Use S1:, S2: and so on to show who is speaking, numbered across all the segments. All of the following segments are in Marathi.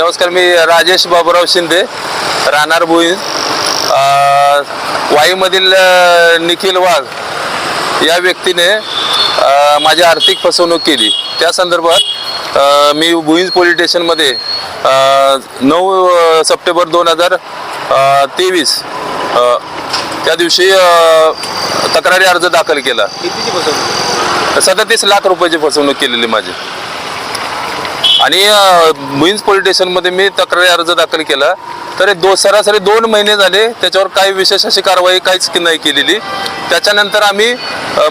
S1: नमस्कार मी राजेश बाबुराव शिंदे राहणार भुई वाईमधील निखिल वाघ या व्यक्तीने माझी आर्थिक फसवणूक केली. त्या संदर्भात मी भुईंज पोलीस स्टेशनमध्ये नऊ सप्टेंबर दोन हजार तेवीस त्या दिवशी तक्रारी अर्ज दाखल केला. सदतीस लाख रुपयाची फसवणूक केलेली माझी. आणि मुईन्स पोलीस स्टेशनमध्ये मी तक्रारी अर्ज दाखल केला. तर दो सरासरी दोन महिने झाले त्याच्यावर काही विशेष अशी कारवाई काहीच नाही केलेली. त्याच्यानंतर आम्ही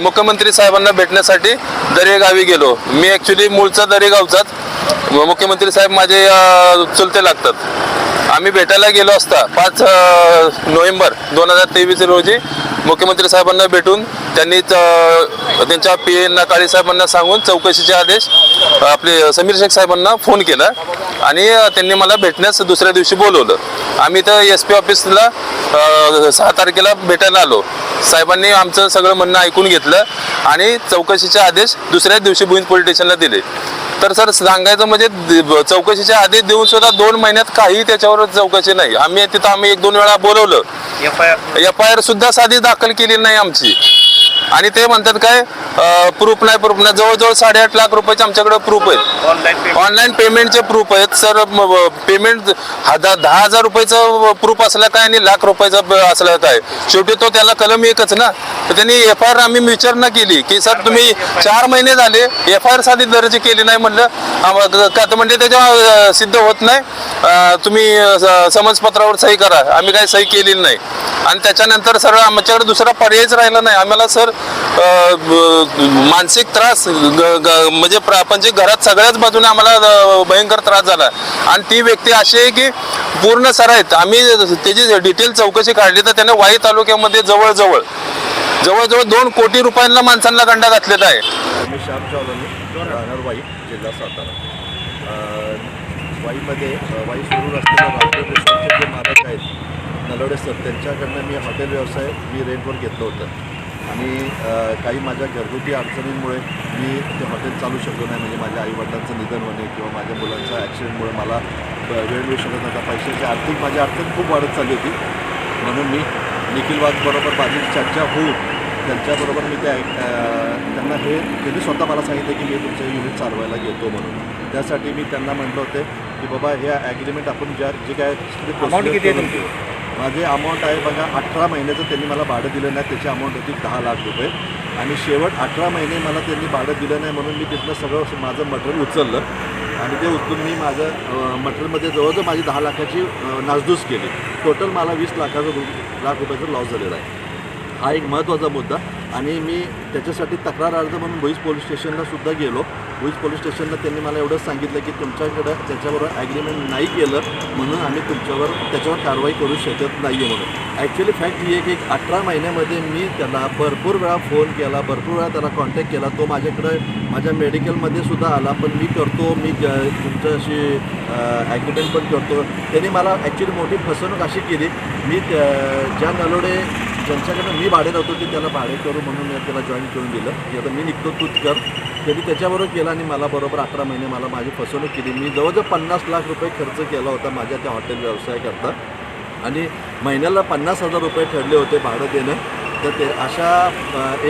S1: मुख्यमंत्री साहेबांना भेटण्यासाठी दरेगावी गेलो. मी ॲक्च्युली मूळचा दरेगावचाच. मुख्यमंत्री साहेब माझे चुलते लागतात. आम्ही भेटायला गेलो असता पाच नोव्हेंबर दोन हजार तेवीस रोजी मुख्यमंत्री साहेबांना भेटून त्यांनी त्यांच्या पी एन काळे साहेबांना सांगून चौकशीचे आदेश आपले समीर शेख साहेबांना फोन केला आणि त्यांनी मला भेटण्यास दुसऱ्या दिवशी बोलवलं. आम्ही तर एस पी ऑफिसला सहा तारखेला भेटायला आलो. साहेबांनी आमचं सगळं म्हणणं ऐकून घेतलं आणि चौकशीचे आदेश दुसऱ्याच दिवशी भुईंज पोलीस स्टेशनला दिले. तर सर सांगायचं म्हणजे चौकशीचे आदेश देऊन सुद्धा दोन महिन्यात काही त्याच्यावर चौकशी नाही. आम्ही तिथं आम्ही एक दोन वेळा बोलवलं.
S2: F I R
S1: F I R सुद्धा साधी दाखल केली नाही आमची. आणि ते म्हणतात काय प्रूफ नाही प्रूफ नाही. जवळजवळ साडेआठ लाख रुपयाचे आमच्याकडे प्रूफ आहेत.
S2: ऑनलाईन पेमेंट
S1: ऑनलाईन पेमेंटचे प्रूफ आहेत. सर पेमेंट दहा हजार रुपयाचं प्रूफ असलं काय आणि लाख रुपयाचं असलं काय? शेवटी तो त्याला कलम एकच ना? तर त्यांनी एफ आय आर आम्ही विचारणा केली की सर तुम्ही चार महिने झाले एफ आय आर साधी दर्ज केली नाही म्हणलं. का तर म्हणजे त्याच्या सिद्ध होत नाही. तुम्ही समजपत्रावर सही करा. आम्ही काही सही केलेली नाही. आणि त्याच्यानंतर सर आमच्याकडे दुसरा पर्यायच राहिला नाही. आम्हाला सर मानसिक त्रास ग- ग- म्हणजे घरात सगळ्याच बाजूने आम्हाला भयंकर त्रास झाला. आणि ती व्यक्ती अशी आहे की पूर्ण सर आहेत. आम्ही त्याची डिटेल चौकशी काढली तर त्याने वाई तालुक्यामध्ये जवळजवळ जवळजवळ दोन कोटी रुपयांना माणसांना गंडा घातलेला आहे.
S3: मी श्याम चावलानी जिल्हा सातारा. वाईमध्ये वाई सुरू असलेल्या जे मालक आहेत नलवडे सर त्यांच्याकडनं मी हॉटेल व्यवसाय मी रेंटवर घेतलं होतं. आणि काही माझ्या घरगुती अडचणींमुळे मी ते हॉटेल चालू शकलो नाही. म्हणजे माझ्या आईवडिलांचं निधन होणे किंवा माझ्या मुलांच्या ॲक्सिडेंटमुळे मला वेळ मिळू शकत नव्हता. पैशाची आर्थिक माझी अडचण खूप वाढत चालली होती. म्हणून मी निखिल वाघबरोबर माझी चर्चा होऊन त्यांच्याबरोबर मी ते ऐक- अं, त्यांना हे त्यांनी स्वतः मला सांगितलं की मी तुमचं युनिट चालवायला घेतो म्हणून. त्यासाठी मी त्यांना म्हटलं होते की बाबा हे ॲग्रीमेंट आपण ज्या जे काय माझे अमाऊंट आहे बघा अठरा महिन्याचं त्यांनी मला भाडं दिलं नाही त्याची अमाऊंट होती दहा लाख रुपये. आणि शेवट अठरा महिने मला त्यांनी भाडं दिलं नाही म्हणून मी तिथलं सगळं माझं मटेरियल उचललं. आणि ते उचलून मी माझं मटेरियलमध्ये जवळजवळ माझी दहा लाखाची नासधूस केली. टोटल मला वीस लाखाचं लाख रुपयाचं लॉस झालेला आहे. हा एक महत्त्वाचा मुद्दा. आणि मी त्याच्यासाठी तक्रार अर्ज म्हणून भुईज पोलीस स्टेशनला सुद्धा गेलो. भुईज पोलीस स्टेशनला त्यांनी मला एवढंच सांगितलं की तुमच्याकडं त्याच्याबरोबर ॲग्रीमेंट नाही केलं म्हणून आम्ही तुमच्यावर त्याच्यावर कारवाई करू शकत नाही आहे म्हणून. ॲक्च्युली फॅक्ट ही आहे की एक अठरा महिन्यामध्ये मी त्याला भरपूर वेळा फोन केला भरपूर वेळा त्याला कॉन्टॅक्ट केला. तो माझ्याकडं माझ्या मेडिकलमध्ये सुद्धा आला पण मी करतो मी ग- तुमच्याशी ॲग्रीमेंट पण करतो. त्यांनी मला ॲक्च्युली मोठी फसवणूक अशी केली. मी त्या- ज्या नलोडे ज्यांच्याकडनं मी भाडे नव्हतो ते त्याला भाडे करू म्हणून मी त्याला जॉईन करून दिलं. की आता मी निघतो तूच कर त्यांनी त्याच्याबरोबर केला आणि मला बरोबर अकरा महिने मला माझी फसवणूक केली. मी जवळजवळ पन्नास लाख रुपये खर्च केला होता माझ्या त्या हॉटेल व्यवसायाकरता. आणि महिन्याला पन्नास हजार रुपये ठरले होते भाडं देणं. तर ते अशा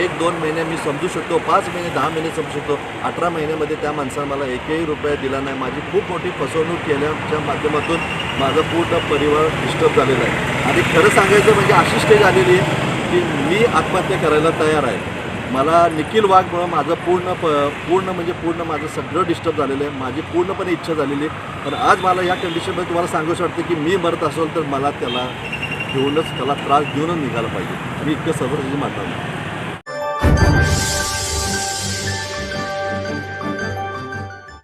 S3: एक दोन महिने मी समजू शकतो पाच महिने दहा महिने समजू शकतो अठरा महिन्यामध्ये त्या माणसानं मला एकही रुपया दिला नाही. माझी खूप मोठी फसवणूक केल्याच्या माध्यमातून माझं पूर्ण परिवार डिस्टर्ब झालेला आहे. आणि खरं सांगायचं म्हणजे अशी स्टेज आलेली आहे की मी आत्महत्या करायला तयार आहे. मला निखिल वाघमुळं माझं पूर्ण प पूर्ण म्हणजे पूर्ण माझं सगळं डिस्टर्ब झालेलं आहे. माझी पूर्णपणे इच्छा झालेली आहे. पण आज मला या कंडिशनमध्ये तुम्हाला सांगू शकते की मी मरत असेल तर मला त्याला घेऊनच त्याला त्रास देऊनच निघाला पाहिजे. मी इतकं सर्व मानणार